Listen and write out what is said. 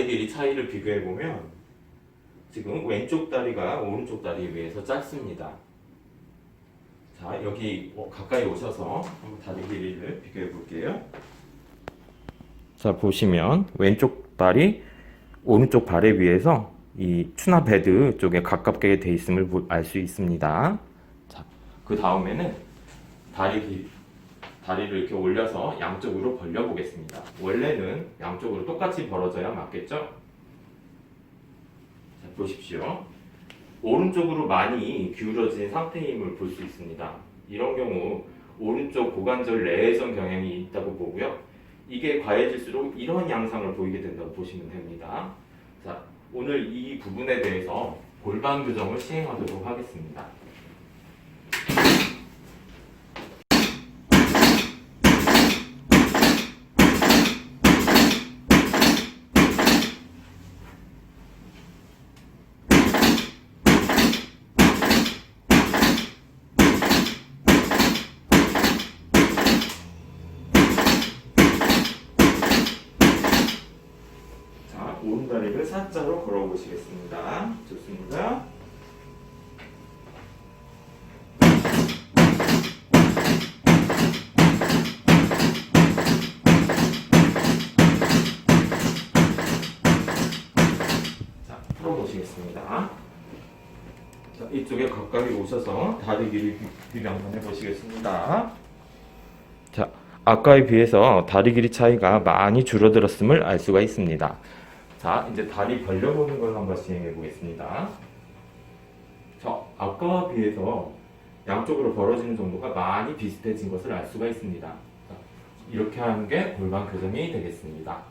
다리 길이 차이를 비교해 보면 지금 왼쪽 다리가 오른쪽 다리에 비해서 짧습니다. 자, 여기 어, 가까이 오셔서 한번 다리 길이를 비교해 볼게요. 자, 보시면 왼쪽 발이 오른쪽 발에 비해서 이 추나 베드 쪽에 가깝게 돼 있음을 알 수 있습니다. 자, 그 다음에는 다리 길, 다리를 이렇게 올려서 양쪽으로 벌려 보겠습니다. 원래는 양쪽으로 똑같이 벌어져야 맞겠죠? 자, 보십시오. 오른쪽으로 많이 기울어진 상태임을 볼 수 있습니다. 이런 경우 오른쪽 고관절 내외전 경향이 있다고 보고요. 이게 과해질수록 이런 양상을 보이게 된다고 보시면 됩니다. 자, 오늘 이 부분에 대해서 골반 교정을 시행하도록 하겠습니다. 자, 오른다리를 사자로 걸어보시겠습니다. 좋습니다. 자, 풀어보시겠습니다. 자, 이쪽에 가까이 오셔서 다리 길이 비- 비교 한번 해보시겠습니다. 자, 아까에 비해서 다리 길이 차이가 많이 줄어들었음을 알 수가 있습니다. 자, 이제 다리 벌려보는 걸 한번 시행해 보겠습니다. 자, 아까와 비해서 양쪽으로 벌어지는 정도가 많이 비슷해진 것을 알 수가 있습니다. 자, 이렇게 하는 게 골반 교정이 되겠습니다.